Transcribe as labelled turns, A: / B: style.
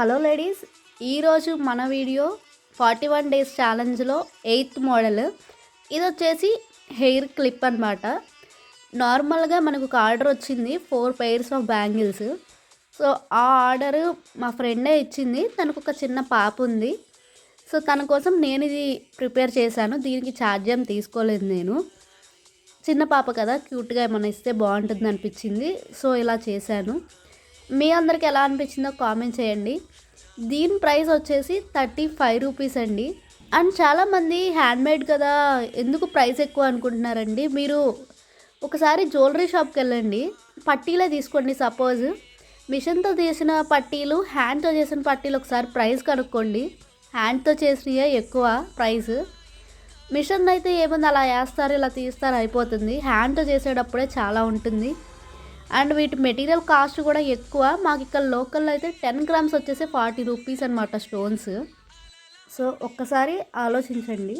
A: Hello ladies ఈరోజు మన video forty one days ఛాలెంజ్లో ఎయిత్ మోడల్. ఇది వచ్చేసి హెయిర్ క్లిప్ అనమాట నార్మల్గా మనకు ఒక ఆర్డర్ వచ్చింది four pairs of bangles. So ఆ ఆర్డర్ మా ఫ్రెండే ఇచ్చింది తనకు ఒక చిన్న పాప ఉంది. సో తన కోసం నేను ఇది ప్రిపేర్ చేశాను దీనికి ఛార్జ్ ఏం తీసుకోలేదు నేను. చిన్న పాప కదా క్యూట్గా ఏమైనా ఇస్తే బాగుంటుంది అనిపించింది సో ఇలా చేశాను. మీ అందరికి ఎలా అనిపించిందో కామెంట్ చేయండి. దీని ప్రైస్ వచ్చేసి థర్టీ ఫైవ్ రూపీస్ అండి. అండ్ చాలామంది హ్యాండ్మేడ్ కదా ఎందుకు ప్రైస్ ఎక్కువ అనుకుంటున్నారండి? మీరు ఒకసారి జ్యువెలరీ షాప్కి వెళ్ళండి. పట్టీలే తీసుకోండి సపోజ్. మిషన్తో చేసిన పట్టీలు హ్యాండ్తో చేసిన పట్టీలు ఒకసారి ప్రైస్ కనుక్కోండి. హ్యాండ్తో చేసినవే ఎక్కువ ప్రైస్. మిషన్ అయితే ఏముంది అలా వేస్తారు ఇలా తీస్తారు అయిపోతుంది. హ్యాండ్తో చేసేటప్పుడే చాలా ఉంటుంది. అండ్ వీటి మెటీరియల్ కాస్ట్ కూడా ఎక్కువ. మాకు ఇక్కడ లోకల్లో అయితే టెన్ గ్రామ్స్ వచ్చేసి ఫార్టీ రూపీస్ అనమాట స్టోన్స్. సో ఒక్కసారి ఆలోచించండి.